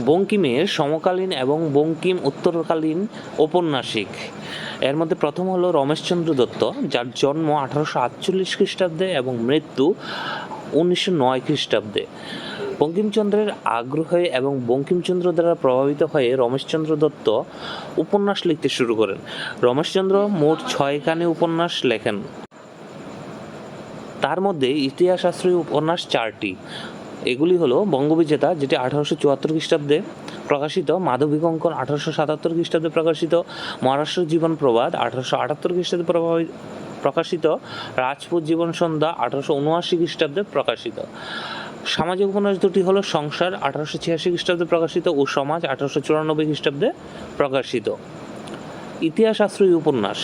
বঙ্কিমের সমকালীন এবং বঙ্কিম উত্তরকালীন ঔপন্যাসিক। এর মধ্যে প্রথম হলো রমেশচন্দ্র দত্ত, যার জন্ম আঠারোশো আটচল্লিশ খ্রিস্টাব্দে এবং মৃত্যু উনিশশো নয় খ্রিস্টাব্দে। বঙ্কিমচন্দ্রের আগ্রহে এবং বঙ্কিমচন্দ্র দ্বারা প্রভাবিত হয়ে রমেশচন্দ্র দত্ত উপন্যাস লিখতে শুরু করেন। রমেশচন্দ্র মোট ছয়খানি উপন্যাস লেখেন। তার মধ্যে ইতিহাস আশ্রয়ী উপন্যাস চারটি। এগুলি হলো বঙ্গবিজেতা, যেটি আঠারোশো চুয়াত্তর খ্রিস্টাব্দে প্রকাশিত, মাধবী কঙ্কন আঠারোশো সাতাত্তর খ্রিস্টাব্দে প্রকাশিত, মহারাষ্ট্র জীবন প্রবাদ আঠারোশো আটাত্তর খ্রিস্টাব্দে প্রভাবিত প্রকাশিত, রাজপুত জীবন সন্ধ্যা আঠারোশো উনআশি খ্রিস্টাব্দে প্রকাশিত। সামাজিক উপন্যাস দুটি হলো সংসার আঠারোশো ছিয়াশি খ্রিস্টাব্দে প্রকাশিত ও সমাজ আঠারোশো চুরানব্বই খ্রিস্টাব্দে প্রকাশিত। ইতিহাস আশ্রয়ী উপন্যাস।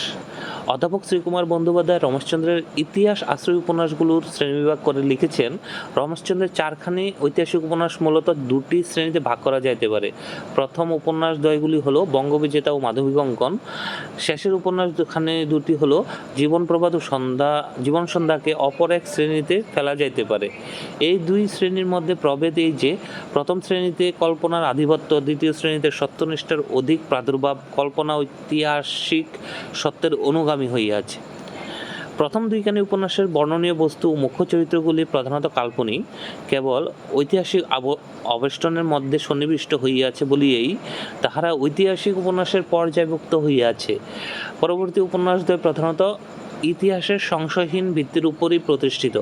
অধ্যাপক শ্রীকুমার বন্দ্যোপাধ্যায় রমেশচন্দ্রের ইতিহাস আশ্রয় উপন্যাসগুলোর শ্রেণীবিভাগ করে লিখেছেন। রমেশচন্দ্রের চারখানি ঐতিহাসিক উপন্যাস মূলত দুটি শ্রেণীতে ভাগ করা যাইতে পারে। প্রথম উপন্যাস দ্বয়গুলি হলো বঙ্গবিজেতা ও মাধবী কঙ্কন শেষের উপন্যাস খানে দুটি হলো জীবন প্রবাদ ও সন্ধ্যা, জীবন সন্ধ্যাকে অপর এক শ্রেণীতে ফেলা যাইতে পারে। এই দুই শ্রেণির মধ্যে প্রভেদ এই যে, প্রথম শ্রেণীতে কল্পনার আধিপত্য, দ্বিতীয় শ্রেণীতে সত্যনিষ্ঠার অধিক প্রাদুর্ভাব, কল্পনা ঐতিহাসিক সত্যের অনুগামী হইয়াছে প্রথম দুইখানি উপন্যাসের বর্ণনীয় বস্তু ও মুখ্য চরিত্রগুলি প্রধানত কাল্পনিক, কেবল ঐতিহাসিক আবেষ্টনের মধ্যে সন্নিবিষ্ট হইয়াছে বলিয়েই তাহারা ঐতিহাসিক উপন্যাসের পর্যায়ভুক্ত হইয়াছে পরবর্তী উপন্যাসদ্বয় প্রধানত ইতিহাসের সংশয়হীন ভিত্তির উপরই প্রতিষ্ঠিত।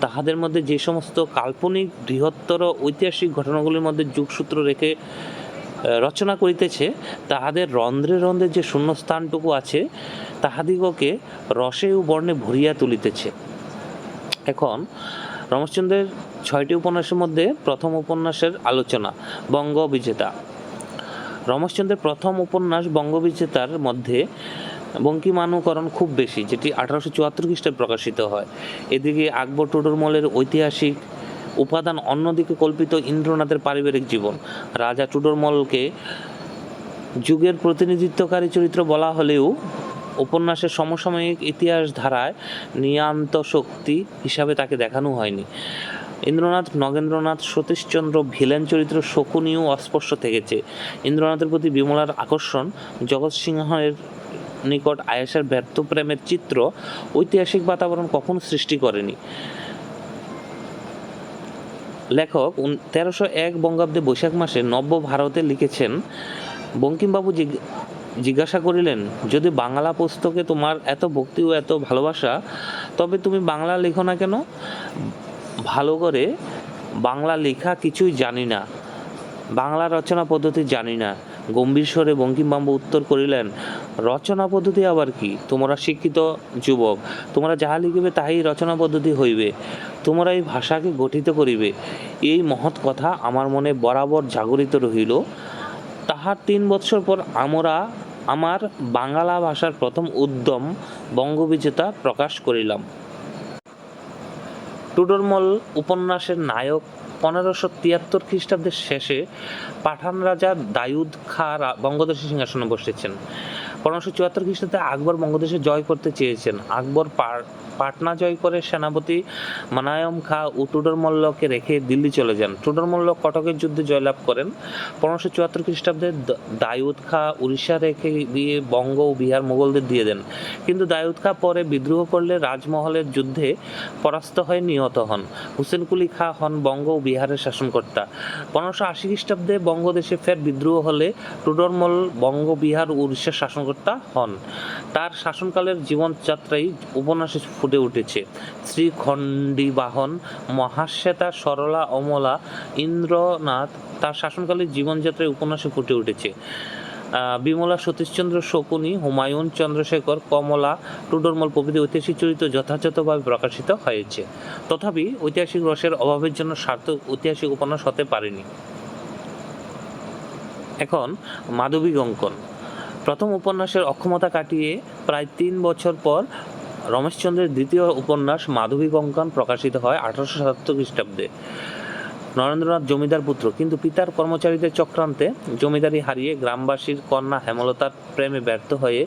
তাহাদের মধ্যে যে সমস্ত কাল্পনিক, বৃহত্তর ঐতিহাসিক ঘটনাগুলির মধ্যে যুগসূত্র রেখে রচনা করিতেছে, তাহাদের রন্ধ্রে রন্ধ্রে যে শূন্যস্থানটুকু আছে, তাহাদিগকে রসে ও বর্ণে ভরিয়া তুলিতেছে। এখন রমেশচন্দ্রের ছয়টি উপন্যাসের মধ্যে প্রথম উপন্যাসের আলোচনা বঙ্গ বিজেতা রমেশচন্দ্রের প্রথম উপন্যাস, বঙ্গবিজেতার মধ্যে বঙ্কিমানুকরণ খুব বেশি, যেটি আঠারোশো চুয়াত্তর খ্রিস্টাব্দে প্রকাশিত হয়। এদিকে আকবর টুডরমলের ঐতিহাসিক উপাদান অন্যদিকে কল্পিত ইন্দ্রনাথের পারিবারিক জীবন। রাজা টুডরমলকে যুগের প্রতিনিধিত্বকারী চরিত্র বলা হলেও উপন্যাসের সমসাময়িক ইতিহাস ধারায় নিয়ান্ত শক্তি হিসাবে তাকে দেখানো হয়নি। ইন্দ্রনাথ, নগেন্দ্রনাথ, সতীশচন্দ্র ভিলেন চরিত্র শকুনিও অস্পষ্ট থেকেছে। ইন্দ্রনাথের প্রতি বিমলার আকর্ষণ, জগৎ সিংহের নিকট আয়েশার ব্যর্থ প্রেমের চিত্র ঐতিহাসিক বাতাবরণ কখনো সৃষ্টি করেনি। লেখক তেরোশো এক বঙ্গাব্দে বৈশাখ মাসে নব্য ভারতে লিখেছেন, বঙ্কিমবাবু জিজ্ঞ- জিজ্ঞাসা করিলেন, যদি বাংলা পুস্তকে তোমার এত ভক্তি ও এত ভালোবাসা, তবে তুমি বাংলা লেখো না কেন? ভালো করে বাংলা লেখা কিছুই জানি না। বাংলা রচনা পদ্ধতি জানি না। গম্ভীর স্বরে বঙ্কিমবাবু উত্তর করিলেন, রচনা পদ্ধতি আবার কি? তোমরা শিক্ষিত যুবক, তোমরা যাহা লিখিবে তাহাই রচনা পদ্ধতি হইবে। তোমরা এই ভাষাকে গঠিত করিবে। এই মহৎ কথা আমার মনে বরাবর জাগরিত রহিল। তাহার তিন বৎসর পর আমরা, আমার বাংলা ভাষার প্রথম উদ্যম বঙ্গবিজেতা প্রকাশ করিলাম। টুডরমল উপন্যাসের নায়ক পনেরোশো তিয়াত্তর খ্রিস্টাব্দের শেষে পাঠান রাজা দায়ুদ খা বঙ্গদেশের সিংহাসনে বসেছেন। পনেরোশো চুয়াত্তর খ্রিস্টাব্দে আকবর বঙ্গদেশে জয় করতে চেয়েছেন। আকবর পার- পাটনা জয় করে সেনাপতি মানায়ম খা ও টুডরমল্লকে রেখে দিল্লি চলে যান। টুডরমল্ল কটকের যুদ্ধে জয়লাভ করেন। পনেরোশো চুয়াত্তর খ্রিস্টাব্দে দায়ুদ খা উড়িষ্যা রেখে দিয়ে বঙ্গ ও বিহার মোগলদের দিয়ে দেন। কিন্তু দায়ুদ খা পরে বিদ্রোহ করলে রাজমহলের যুদ্ধে পরাস্ত হয়ে নিহত হন। হুসেন কুলি খা হন বঙ্গ ও বিহারের শাসনকর্তা। পনেরোশো আশি খ্রিস্টাব্দে বঙ্গদেশে ফের বিদ্রোহ হলে টুডরমল বঙ্গ, বিহার উড়িষ্যার শাসনকর্তা হন। তার শাসনকালের জীবনযাত্রাই উপন্যাসে ফুটে উঠেছে। শ্রীখণ্ডী বাহন মহাশ্বেতা সরলা অমলা ইন্দ্রনাথ তার শাসনকালের জীবনযাত্রায় উপন্যাসে ফুটে উঠেছে। বিমলা, সতীশচন্দ্র, শকুনি, হুমায়ুন, চন্দ্রশেখর, কমলা টুডরমল প্রভৃতি ঐতিহাসিক চরিত্র যথাযথভাবে প্রকাশিত হয়েছে। তথাপি ঐতিহাসিক রসের অভাবের জন্য সার্থক ঐতিহাসিক উপন্যাস হতে পারেনি। এখন মাধবী অঙ্কন প্রথম উপন্যাসের অক্ষমতা কাটিয়ে প্রায় তিন বছর পর রমেশচন্দ্রের দ্বিতীয় উপন্যাস মাধবী কঙ্কন প্রকাশিত হয় আঠারোশো সাতাত্তর খ্রিস্টাব্দে। নরেন্দ্রনাথ জমিদার পুত্র, কিন্তু পিতার কর্মচারীদের চক্রান্তে জমিদারি হারিয়ে গ্রামবাসীর কন্যা হেমলতার প্রেমে ব্যর্থ হয়ে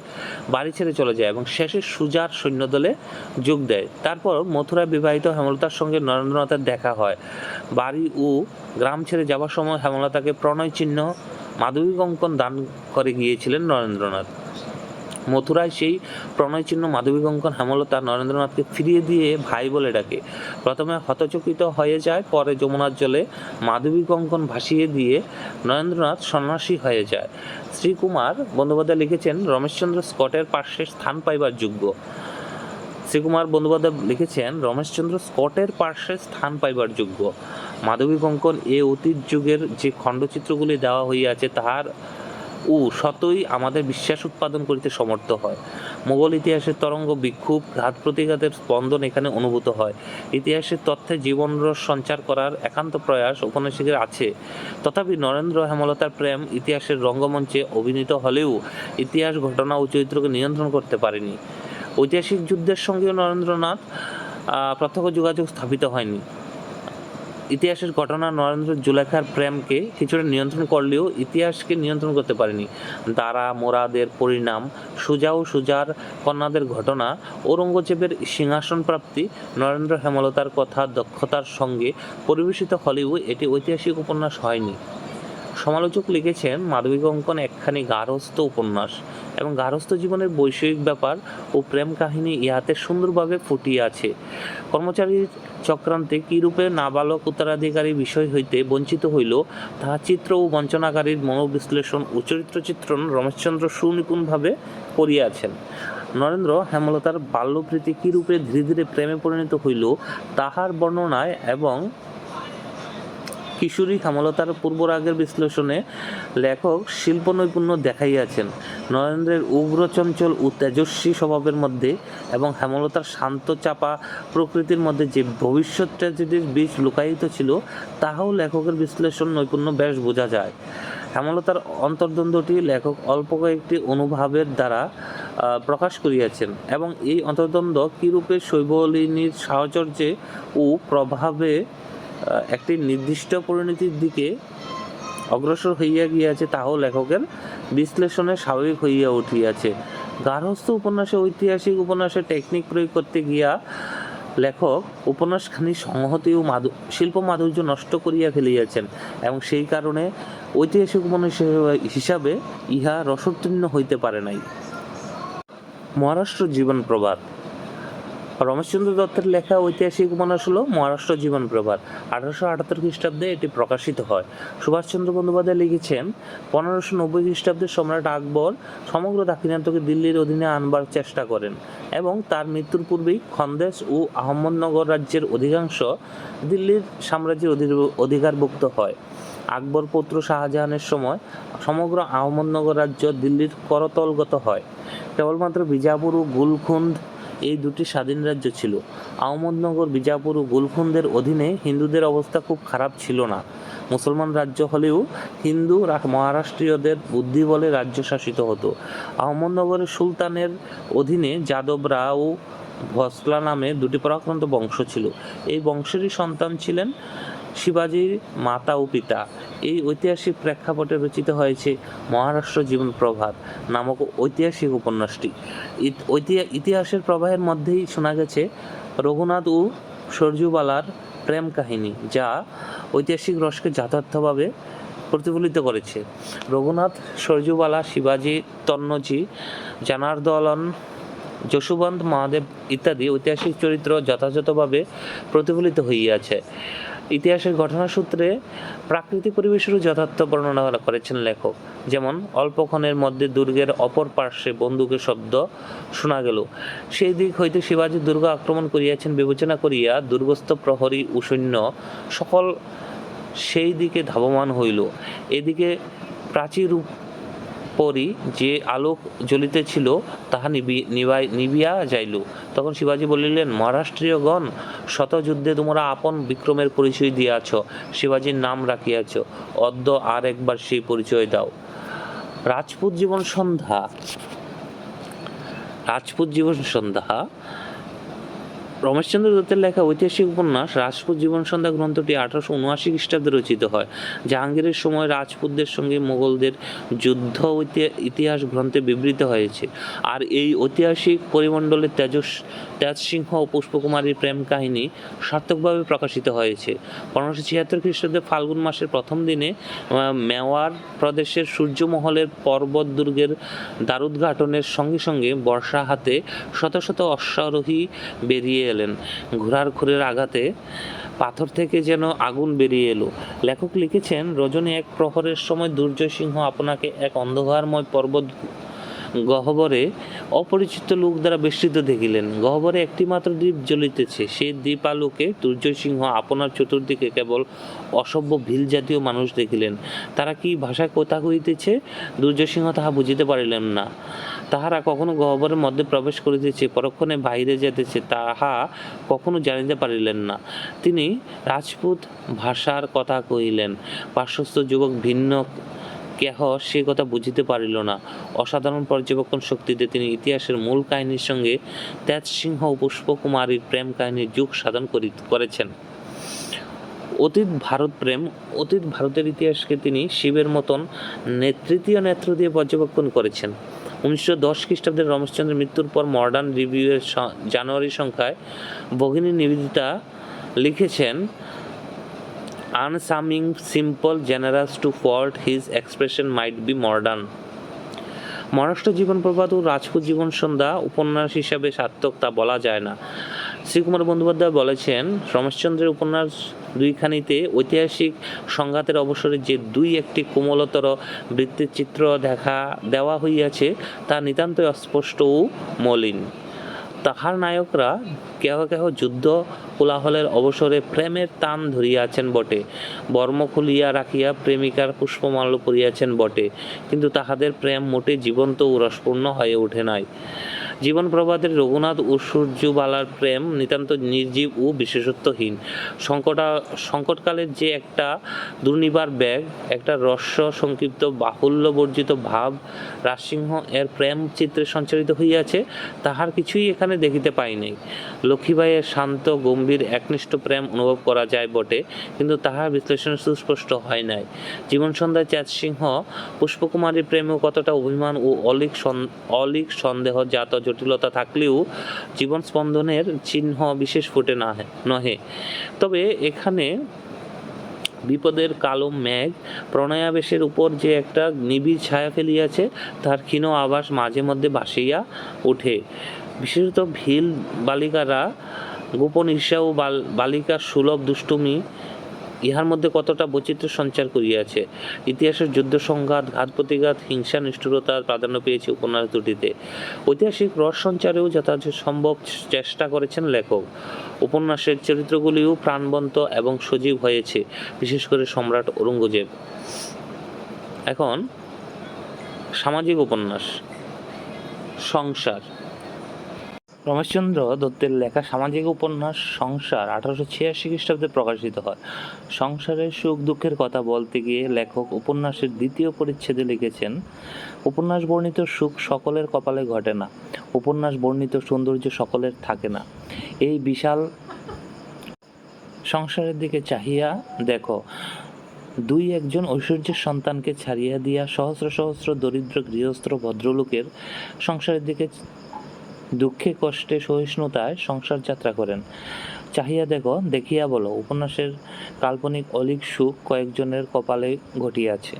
বাড়ি ছেড়ে চলে যায় এবং শেষে সুজার সৈন্যদলে যোগ দেয়। তারপর মথুরায় বিবাহিত হেমলতার সঙ্গে নরেন্দ্রনাথের দেখা হয়। বাড়ি ও গ্রাম ছেড়ে যাওয়ার সময় হেমলতাকে প্রণয় চিহ্ন মাধবী কঙ্কন দান করে গিয়েছিলেন নরেন্দ্রনাথ। মথুরায় সেই প্রণয় চিহ্ন মাধবী কঙ্কন হেমলতা নরেন্দ্রনাথকে ফিরিয়ে দিয়ে ভাই বলে ডাকে। প্রথমে হতচকিত হয়ে যায়, পরে যমুনার জলে মাধবী কঙ্কন ভাসিয়ে দিয়ে নরেন্দ্রনাথ সন্ন্যাসী হয়ে যায়। শ্রীকুমার বন্দ্যোপাধ্যায় লিখেছেন, রমেশচন্দ্র স্কটের পার্শ্বে স্থান পাইবার যোগ্য। শ্রীকুমার বন্দ্যোপাধ্যায় লিখেছেন, রমেশচন্দ্র স্কটের পার্শ্বে স্থান পাইবার যোগ্য। মাধবী কঙ্কন এ অতীত যুগের যে খণ্ডচিত্রগুলি দেওয়া হইয়াছে, তাহার ও শতই আমাদের বিশ্বাস উৎপাদন করিতে সমর্থ হয়। মোগল ইতিহাসের তরঙ্গ বিক্ষোভ, ঘাত প্রতিঘাতের স্পন্দন এখানে অনুভূত হয়। ইতিহাসের তথ্যে জীবনরস সঞ্চার করার একান্ত প্রয়াস উপন্যাসিকের আছে। তথাপি নরেন্দ্র হেমলতার প্রেম ইতিহাসের রঙ্গমঞ্চে অভিনীত হলেও ইতিহাস ঘটনা ও চরিত্রকে নিয়ন্ত্রণ করতে পারেনি। ঐতিহাসিক যুদ্ধের সঙ্গেও নরেন্দ্রনাথ প্রত্যক্ষ যোগাযোগ স্থাপিত হয়নি। ইতিহাসের ঘটনা নরেন্দ্র জুলেখার প্রেমকে কিছুটা নিয়ন্ত্রণ করলেও ইতিহাসকে নিয়ন্ত্রণ করতে পারেনি। দারা, মোরাদের পরিণাম, সুজা ও সুজার কন্যাদের ঘটনা, ঔরঙ্গজেবের সিংহাসন প্রাপ্তি, নরেন্দ্র হেমলতার কথা দক্ষতার সঙ্গে পরিবেশিত হলেও এটি ঐতিহাসিক উপন্যাস হয়নি। সমালোচক লিখেছেন মাধবী কঙ্কন একখানি গার্হস্থ উপন্যাস। এবং গার্হস্থ জীবনের বৈষয়িক ব্যাপার ও প্রেম কাহিনী ইহাতে সুন্দরভাবে ফুটিয়ে আছে। কর্মচারীর চক্রান্তে কিরূপে নাবালক উত্তরাধিকারী বিষয় হইতে বঞ্চিত হইল, তাহা চিত্র ও বঞ্চনাকারীর মনোবিশ্লেষণ ও চরিত্র চিত্রণ রমেশচন্দ্র সুনিপুণভাবে করিয়াছেন। নরেন্দ্র হেমলতার বাল্যপ্রীতি কীরূপে ধীরে ধীরে প্রেমে পরিণত হইল, তাহার বর্ণনায় এবং কিশোরী হেমলতার পূর্বরাগের বিশ্লেষণে লেখক শিল্প নৈপুণ্য দেখাইয়াছেন। নরেন্দ্রের উগ্র চঞ্চল ও তেজস্বী স্বভাবের মধ্যে এবং হেমলতার শান্ত চাপা প্রকৃতির মধ্যে যে ভবিষ্যৎ ট্র্যাজেডির বীজ লুকায়িত ছিল, তাহাও লেখকের বিশ্লেষণ নৈপুণ্য বেশ বোঝা যায়। হেমলতার অন্তর্দ্বন্দ্বটি লেখক অল্প কয়েকটি অনুভাবের দ্বারা প্রকাশ করিয়াছেন এবং এই অন্তর্দ্বন্দ্ব কীরূপে শৈবলিনীর সাহচর্যে ও প্রভাবে একটি নির্দিষ্ট পরিণতির দিকে অগ্রসর হইয়া গিয়াছে, তাহাও লেখকের বিশ্লেষণে স্বাভাবিক হইয়া উঠিয়াছে। গার্হস্থ উপন্যাসে ঐতিহাসিক উপন্যাসে টেকনিক প্রয়োগ করতে গিয়া লেখক উপন্যাসখানি সংহতি ও মাধু, শিল্প মাধুর্য নষ্ট করিয়া ফেলিয়াছেন এবং সেই কারণে ঐতিহাসিক উপন্যাস হিসাবে ইহা রসোত্তীর্ণ হইতে পারে নাই। মহারাষ্ট্র জীবন প্রবাদ। রমেশচন্দ্র দত্তের লেখা ঐতিহাসিক উপন্যাস হল মহারাষ্ট্র জীবন প্রভাত আঠারোশো আটাত্তর খ্রিস্টাব্দে এটি প্রকাশিত হয়। সুভাষচন্দ্র বন্দ্যোপাধ্যায় লিখেছেন, পনেরোশো নব্বই খ্রিস্টাব্দে সম্রাট আকবর সমগ্র দাক্ষিণাত্যকে দিল্লির অধীনে আনবার চেষ্টা করেন এবং তার মৃত্যুর পূর্বেই খন্দেশ ও আহমদনগর রাজ্যের অধিকাংশ দিল্লির সাম্রাজ্যের অধি- অধিকারভুক্ত হয়। আকবর পুত্র শাহজাহানের সময় সমগ্র আহমদনগর রাজ্য দিল্লির করতলগত হয়। কেবলমাত্র বিজাপুর ও গুলখুন্দ এই দুটি স্বাধীন রাজ্য ছিল। আহমদনগর, বিজাপুর ও গুলফুন্দের অধীনে হিন্দুদের অবস্থা খুব খারাপ ছিল না। মুসলমান রাজ্য হলেও হিন্দু মহারাষ্ট্রীয়দের বুদ্ধি বলে রাজ্য শাসিত হতো। আহমদনগরের সুলতানের অধীনে যাদবরা ও ভসলা নামে দুটি পরাক্রান্ত বংশ ছিল। এই বংশেরই সন্তান ছিলেন শিবাজির মাতা ও পিতা। এই ঐতিহাসিক প্রেক্ষাপটে রচিত হয়েছে মহারাষ্ট্র জীবন প্রভাত নামক ঐতিহাসিক উপন্যাসটি। ইতিহাসের প্রবাহের মধ্যেই শোনা গেছে রঘুনাথ ও সরজুবালার প্রেম কাহিনী, যা ঐতিহাসিক রসকে যথার্থভাবে প্রতিফলিত করেছে। রঘুনাথ, সরজুবালা, শিবাজি, তন্নজি, জানার্দলন, যশোবন্ত মহাদেব ইত্যাদি ঐতিহাসিক চরিত্র যথাযথভাবে প্রতিফলিত হইয়াছে। ইতিহাসের ঘটনাসূত্রে প্রাকৃতিক পরিবেশেরও যথার্থ বর্ণনা করেছেন লেখক। যেমন অল্পক্ষণের মধ্যে দুর্গের অপর পার্শ্বে বন্দুকের শব্দ শোনা গেল। সেই দিক হইতে শিবাজী দুর্গ আক্রমণ করিয়াছেন বিবেচনা করিয়া দুর্গস্থ প্রহরী ও সকল সেই দিকে ধাবমান হইল। এদিকে প্রাচীর পরই যে আলোক জ্বলিতেছিল, তাহা নিবি, নিবাই, নিবিয়া যাইল। তখন শিবাজী বলিলেন, মহারাষ্ট্রীয়গণ, শতযুদ্ধে তোমরা আপন বিক্রমের পরিচয় দিয়াছ, শিবাজীর নাম রাখিয়াছ। অদ্য আর একবার সেই পরিচয় দাও। রাজপুত জীবন সন্ধ্যা। রাজপুত জীবন সন্ধ্যা রমেশচন্দ্র দত্তের লেখা ঐতিহাসিক উপন্যাস রাজপুত জীবন সন্ধ্যা গ্রন্থটি আঠারোশো উনআশি খ্রিস্টাব্দে রচিত হয়। জাহাঙ্গীরের সময় রাজপুতদের সঙ্গে মোগলদের যুদ্ধ ইতিহাস গ্রন্থে বিবৃত হয়েছে। আর এই ঐতিহাসিক পরিমণ্ডলে তেজস তেজ সিংহ ও পুষ্পকুমারীর প্রেম কাহিনী সার্থকভাবে প্রকাশিত হয়েছে। পনেরোশো ছিয়াত্তর খ্রিস্টাব্দে ফাল্গুন মাসের প্রথম দিনে মেওয়ার প্রদেশের সূর্যমহলের পর্বত দুর্গের দারুদ্ঘাটনের সঙ্গে সঙ্গে বর্ষা হাতে শত শত অশ্বারোহী বেরিয়ে এলেন। ঘোড়ার খুরের আঘাতে পাথর থেকে যেন আগুন বেরিয়ে এলো। লেখক লিখেছেন, রজনী এক প্রহরের সময় দুর্জয় সিংহ আপনাকে এক অন্ধকারময় পর্বত গহ্বরে অপরিচিত লোক দ্বারা বেষ্টিত দেখিলেন। গহ্বরে একটিমাত্র দ্বীপ জ্বলিতেছে। সেই দ্বীপ আলোকে দুর্জয় সিংহ আপনার চতুর্দিকে কেবল অসভ্য ভিল জাতীয় মানুষ দেখিলেন। তারা কি ভাষায় কথা কহিতেছে? দুর্জয় সিংহ তাহা বুঝিতে পারিলেন না। তাহারা কখনো গহ্বরের মধ্যে প্রবেশ করিতেছে, পরক্ষণে বাইরে যেতেছে তাহা কখনো জানিতে পারিলেন না। তিনি রাজপুত ভাষার কথা কহিলেন। পার্শ্বস্থ যুবক ভিন্ন কেহ সে কথা বুঝিতে পারিল না। অসাধারণ পর্যবেক্ষণ শক্তিতে তিনি ইতিহাসের মূল কাহিনীর সঙ্গে তেজ সিংহ ও পুষ্পকুমারীর প্রেম কাহিনীর যুগ সাধন করি- করেছেন। অতীত ভারত প্রেম, অতীত ভারতের ইতিহাসকে তিনি শিবের মতন নেতৃত্বীয় নেত্র দিয়ে পর্যবেক্ষণ করেছেন। উনিশশো দশ খ্রিস্টাব্দের রমেশচন্দ্রের মৃত্যুর পর মডার্ন রিভিউয়ের জানুয়ারি সংখ্যায় ভগিনী নিবেদিতা লিখেছেন unsuming simple generous to fault his expression might be modern Maharashtra জীবন প্রবাদ ও রাজপুত জীবন সন্ধ্যা উপন্যাস হিসাবে সার্থক তা বলা যায় না। শ্রীকুমার বন্দ্যোপাধ্যায় বলেছেন, রমেশচন্দ্রের উপন্যাস দুইখানিতে ঐতিহাসিক সংঘাতের অবসরে যে দুই একটি কোমলতর বৃত্তের চিত্র দেখা, দেওয়া হইয়াছে, তা নিতান্তই অস্পষ্ট ও মলিন। তাহার নায়করা কেহ কেহ যুদ্ধ কোলাহলের অবসরে প্রেমের টান ধরিয়াছেন বটে, বর্ম খুলিয়া রাখিয়া প্রেমিকার পুষ্পমাল্য করিয়াছেন বটে, কিন্তু তাহাদের প্রেম মোটে জীবন্ত ও রসপূর্ণ হয়ে ওঠে নাই। জীবন প্রবাদের রঘুনাথ ও সূর্যবালার প্রেম নিতান্ত নির্জীব ও বিশেষত্বহীন। সংকটা, সংকটকালের যে একটা দুর্নিবার ব্যাগ, একটা রস্য সংক্ষিপ্ত বাহুল্য বর্জিত ভাব, রাজসিংহ এর প্রেম চিত্রে সঞ্চারিত হইয়াছে, তাহার কিছুই এখানে দেখিতে পাই নাই। লক্ষ্মীবাইয়ের শান্ত, গম্ভীর, একনিষ্ঠ প্রেম অনুভব করা যায় বটে, কিন্তু তাহার বিশ্লেষণ সুস্পষ্ট হয় নাই। জীবন সন্ধ্যায় চাঁদ সিংহ পুষ্পকুমারীর প্রেমেও কতটা অভিমান ও অলিক অলিক সন্দেহ জাত জটিলতা থাকলেও জীবন স্পন্দনের চিহ্ন বিশেষ ফুটে না নহে। তবে এখানে বিপদের কালো মেঘ, প্রণয়াবেশের উপর যে একটা নিবিড় ছায়া ফেলিয়াছে, তার ক্ষীণ আভাস মাঝে মধ্যে ভাসিয়া ওঠে। বিশেষত ভিল বালিকারা, গোপন ঈর্ষা ও বাল- বালিকার সুলভ দুষ্টুমি ইহার মধ্যে কতটা বৈচিত্র্য সঞ্চার করিয়াছে? ইতিহাসের যুদ্ধ সংঘাত ঘাত প্রতিঘাত হিংসা, নিষ্ঠুরতা প্রাধান্য পেয়েছে উপন্যাস দুটিতে। ঐতিহাসিক রস সঞ্চারেও যথাযথ সম্ভব চেষ্টা করেছেন লেখক। উপন্যাসের চরিত্রগুলিও প্রাণবন্ত এবং সজীব হয়েছে, বিশেষ করে সম্রাট ঔরঙ্গজেব। এখন সামাজিক উপন্যাস, সংসার। রমেশচন্দ্র দত্তের লেখা সামাজিক উপন্যাস সংসার আঠারোশো ছিয়াশি খ্রিস্টাব্দে প্রকাশিত হয়। সংসারের সুখ দুঃখের কথা বলতে গিয়ে লেখক উপন্যাসের দ্বিতীয় পরিচ্ছেদে লিখেছেন, উপন্যাস বর্ণিত সুখ সকলের কপালে ঘটে না। উপন্যাস বর্ণিত সৌন্দর্য সকলের থাকে না। এই বিশাল সংসারের দিকে চাহিয়া দেখো, দুই একজন ঐশ্বর্যের সন্তানকে ছাড়িয়া দিয়া সহস্র সহস্র দরিদ্র গৃহস্থ ভদ্রলোকের সংসারের দিকে দুঃখে কষ্টে সহিষ্ণুতায় সংসার যাত্রা করেন। চাহিয়া দেখো, দেখিয়া বলো, উপন্যাসের কাল্পনিক অলিক সুখ কয়েকজনের কপালে ঘটিয়াছে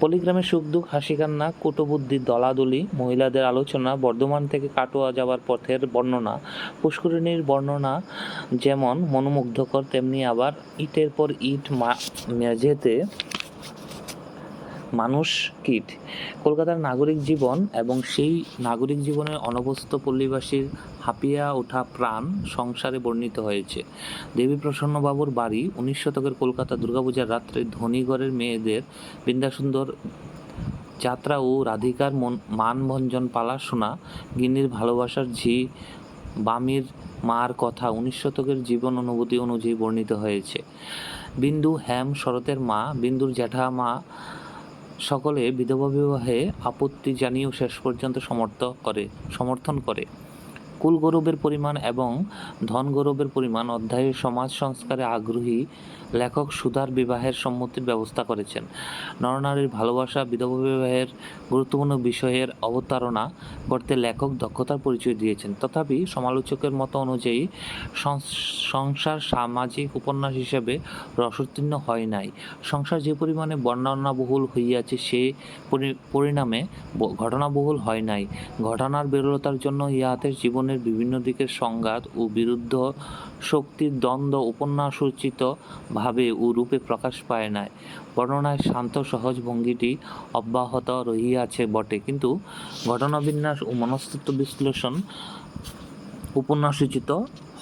পলিগ্রামের সুখ দুঃখ, হাসি কান্না, কুটবুদ্ধি, দলাদলি, মহিলাদের আলোচনা, বর্ধমান থেকে কাটোয়া যাওয়ার পথের বর্ণনা, পুষ্করিণীর বর্ণনা যেমন মনোমুগ্ধকর, তেমনি আবার ইটের পর ইট মা- মেঝেতে মানুষ কীট। কলকাতার নাগরিক জীবন এবং সেই নাগরিক জীবনের অনবস্ত পল্লীবাসীর হাঁপিয়া ওঠা প্রাণ সংসারে বর্ণিত হয়েছে। দেবী প্রসন্নবাবুর বাড়ি উনিশ শতকের কলকাতা দুর্গাপূজার রাত্রে ধনীগড়ের মেয়েদের বৃন্দাসুন্দর যাত্রা ও রাধিকার মন, মানভঞ্জন পালা শোনা গিন্নির ভালোবাসার ঝি বামির মার কথা উনিশ শতকের জীবন অনুভূতি অনুযায়ী বর্ণিত হয়েছে। বিন্দু হ্যাম শরতের মা, বিন্দুর জ্যাঠা মা সকলে বিধবা বিবাহে আপত্তি জানিয়েও শেষ পর্যন্ত সমর্থ করে, সমর্থন করে। কুল গৌরবের পরিমাণ এবং ধন গৌরবের পরিমাণ অধ্যায়ে সমাজ সংস্কারে আগ্রহী লেখক সুধার বিবাহের সম্মতির ব্যবস্থা করেছেন। নরনারীর ভালোবাসা, বিধবা বিবাহের গুরুত্বপূর্ণ বিষয়ের অবতারণা করতে লেখক দক্ষতার পরিচয় দিয়েছেন। তথাপি সমালোচকের মত অনুযায়ী সংস- সংসার সামাজিক উপন্যাস হিসেবে রসোত্তীর্ণ হয় নাই। সংসার যে পরিমাণে বর্ণনাবহুল হইয়াছে, সে পরি- পরিণামে ঘটনাবহুল হয় নাই। ঘটনার বিরলতার জন্য ইহাতে জীবনের বিভিন্ন দিকের সংঘাত ও বিরুদ্ধ শক্তির দ্বন্দ্ব উপন্যাসোচিত ভাবে ও রূপে প্রকাশ পায় নাই। বর্ণনায় শান্ত, সহজ ভঙ্গিটি অব্যাহত রহিয়াছে বটে। কিন্তু ঘটনাবিন্যাস ও মনস্তত্ব বিশ্লেষণ উপন্যাসোচিত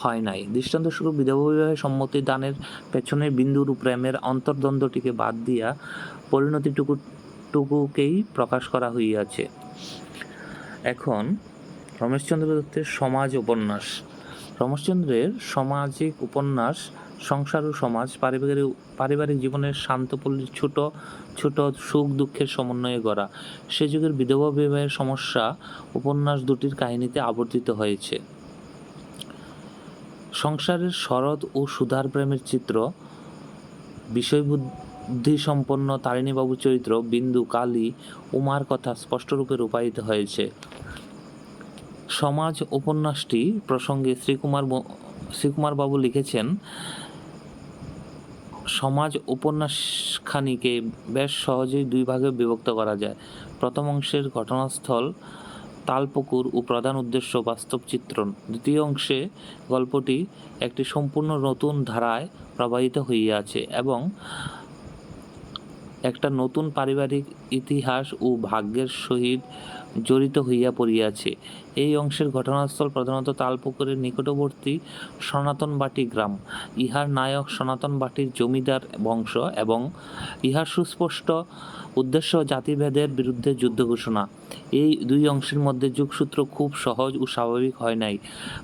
হয় নাই। দৃষ্টান্তস্বরূপ বিধবা বিবাহে সম্মতি দানের পেছনের বিন্দুর প্রেমের অন্তর্দ্বন্দ্বটিকে বাদ দিয়া পরিণতিটুকু, টুকুকেই প্রকাশ করা হইয়াছে। এখন রমেশচন্দ্র দত্তের সমাজ উপন্যাস। রমেশচন্দ্রের সামাজিক উপন্যাস, সংসার ও সমাজ, পারিবারিক পারিবারিক জীবনের শান্ত ছোট ছোট সুখ দুঃখের সমন্বয়ে গড়া। সে যুগের বিধবা বিবাহের সমস্যা উপন্যাস দুটির কাহিনীতে আবর্তিত হয়েছে। সংসারের শরৎ ও সুধার প্রেমের চিত্র, বিষয়বুদ্ধি সম্পন্ন তারিণীবাবু চরিত্র, বিন্দু, কালী, উমার কথা স্পষ্টরূপে রূপায়িত হয়েছে। সমাজ উপন্যাসটি প্রসঙ্গে শ্রীকুমার শ্রীকুমার বাবু লিখেছেন, সমাজ উপন্যাসখানিকে বেশ সহজেই দুই ভাগে বিভক্ত করা যায়। প্রথম অংশের ঘটনাস্থল, তালপুকুর ও প্রধান উদ্দেশ্য বাস্তব চিত্রণ। দ্বিতীয় অংশে গল্পটি একটি সম্পূর্ণ নতুন ধারায় প্রবাহিত হইয়াছে এবং একটা নতুন পারিবারিক ইতিহাস ও ভাগ্যের সহিত জড়িত হইয়া পড়িয়াছে। এই অংশের ঘটনাস্থল প্রধানত তালপুকুরের নিকটবর্তী সনাতন বাটি গ্রাম। ইহার নায়ক সনাতন বাটির জমিদার বংশ এবং ইহার সুস্পষ্ট উদ্দেশ্য জাতিভেদের বিরুদ্ধে যুদ্ধ ঘোষণা। এই দুই অংশের মধ্যে যোগসূত্র খুব সহজ ও স্বাভাবিক হয় নাই।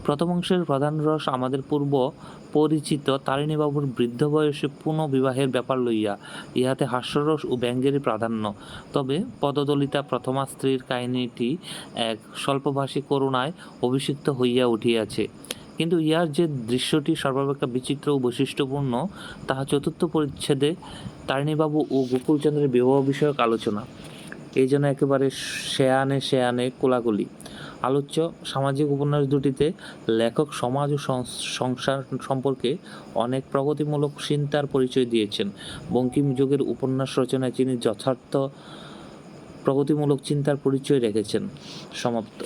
প্রথম অংশের প্রধান রস আমাদের পূর্ব পরিচিত তারিণীবাবুর বৃদ্ধ বয়সে পুনঃবিবাহের ব্যাপার লইয়া। ইহাতে হাস্যরস ও ব্যঙ্গেরই প্রাধান্য। তবে পদদলিতা প্রথমা স্ত্রীর কাহিনীটি এক স্বল্পভাষী করুণায় অভিষিক্ত হইয়া উঠিয়াছে। কিন্তু ইহার যে দৃশ্যটি সর্বাপেক্ষা বিচিত্র ও বৈশিষ্ট্যপূর্ণ, তাহা চতুর্থ পরিচ্ছেদে তারিণীবাবু ও গোকুলচন্দ্রের বিবাহ বিষয়ক আলোচনা। এই জন্য একেবারে শেয়ানে শেয়ানে কোলাকুলি। আলোচ্য সামাজিক উপন্যাস দুটিতে লেখক সমাজ ও সংসার সম্পর্কে অনেক প্রগতিমূলক চিন্তার পরিচয় দিয়েছেন। বঙ্কিম যুগের উপন্যাস রচনায় তিনি যথার্থ প্রগতিমূলক চিন্তার পরিচয় রেখেছেন। সমাপ্ত।